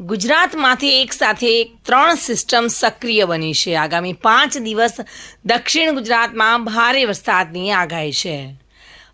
ગુજરાતમાંથી એક સાથે ત્રણ સિસ્ટમ સક્રિય બની છે. આગામી પાંચ દિવસ દક્ષિણ ગુજરાતમાં ભારે વરસાદની આગાહી છે.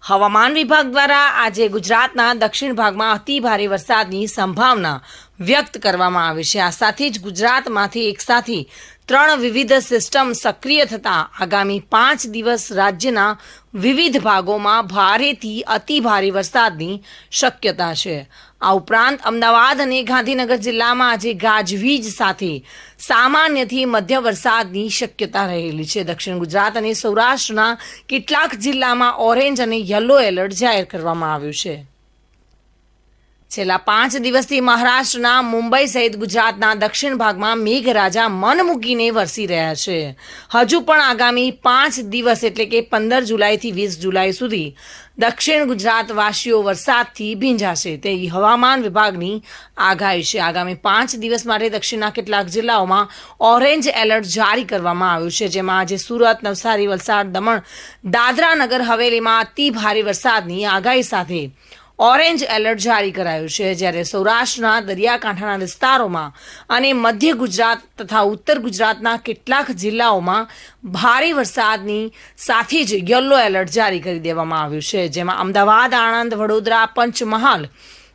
હવામાન વિભાગ દ્વારા આજે ગુજરાતના દક્ષિણ ભાગમાં અતિ ભારે વરસાદની સંભાવના વ્યક્ત કરવામાં આવી છે. આ સાથે જ ગુજરાતમાંથી એકસાથે ત્રણ વિવિધ સિસ્ટમ સક્રિય થતાં આગામી પાંચ દિવસ રાજ્યના વિવિધ ભાગોમાં ભારેથી અતિ ભારે વરસાદની શક્યતા છે. આ ઉપરાંત અમદાવાદ અને ગાંધીનગર જિલ્લામાં આજે ગાજવીજ સાથે સામાન્યથી મધ્ય વરસાદની શક્યતા રહેલી છે. દક્ષિણ ગુજરાત અને સૌરાષ્ટ્રના કેટલાક જિલ્લામાં ઓરેન્જ અને યલો એલર્ટ જાહેર કરવામાં આવ્યું છે. છેલ્લા પાંચ દિવસથી મહારાષ્ટ્રના મુંબઈ સહિત ગુજરાતના દક્ષિણ ભાગમાં મેઘરાજા મન મૂકીને વરસી રહ્યા છે. હજુ પણ આગામી પાંચ દિવસ એટલે કે પંદર જુલાઈથી વીસ જુલાઈ સુધી દક્ષિણ ગુજરાતવાસીઓ વરસાદથી ભીંજાશે. તે હવામાન વિભાગની આગાહી છે. આગામી પાંચ દિવસ માટે દક્ષિણના કેટલાક જિલ્લાઓમાં ઓરેન્જ એલર્ટ જારી કરવામાં આવ્યું છે, જેમાં આજે સુરત, નવસારી, વલસાડ, દમણ, દાદરા નગર, હવેલીમાં અતિ ભારે વરસાદની આગાહી સાથે ઓરેન્જ એલર્ટ જારી કરાયું છે. જ્યારે સૌરાષ્ટ્રના દરિયાકાંઠાના વિસ્તારોમાં અને મધ્ય ગુજરાત તથા ઉત્તર ગુજરાતના કેટલાક જિલ્લાઓમાં ભારે વરસાદની સાથે જ યલો એલર્ટ જારી કરી દેવામાં આવ્યું છે. જેમાં અમદાવાદ, આણંદ, વડોદરા, પંચમહાલ,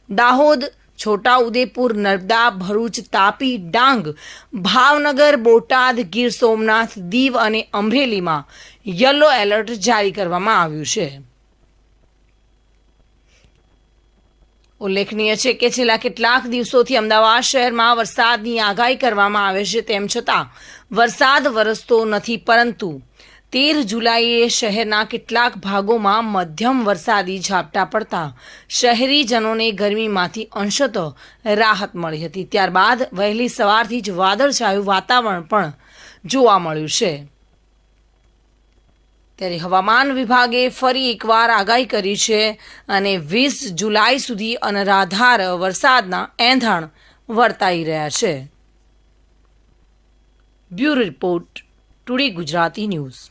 દાહોદ, છોટાઉદેપુર, નર્મદા, ભરૂચ, તાપી, ડાંગ, ભાવનગર, બોટાદ, ગીર સોમનાથ, દીવ અને અમરેલીમાં યલો એલર્ટ જારી કરવામાં આવ્યું છે. ઉલ્લેખનીય છે કે છેલ્લા કેટલાક દિવસોથી અમદાવાદ શહેરમાં વરસાદની આગાહી કરવામાં આવે છે તેમ છતાં વરસાદ વરસતો નથી, પરંતુ તેર જુલાઈએ શહેરના કેટલાક ભાગોમાં મધ્યમ વરસાદી ઝાપટા પડતા શહેરીજનોને ગરમીમાંથી અંશત રાહત મળી હતી. ત્યારબાદ વહેલી સવારથી જ વાદળછાયું વાતાવરણ પણ જોવા મળ્યું છે. ત્યારે હવામાન વિભાગે ફરી એકવાર આગાહી કરી છે અને વીસ જુલાઈ સુધી અનરાધાર વરસાદના એંધાણ વર્તાઈ રહ્યા છે. Bureau report, today Gujarati news.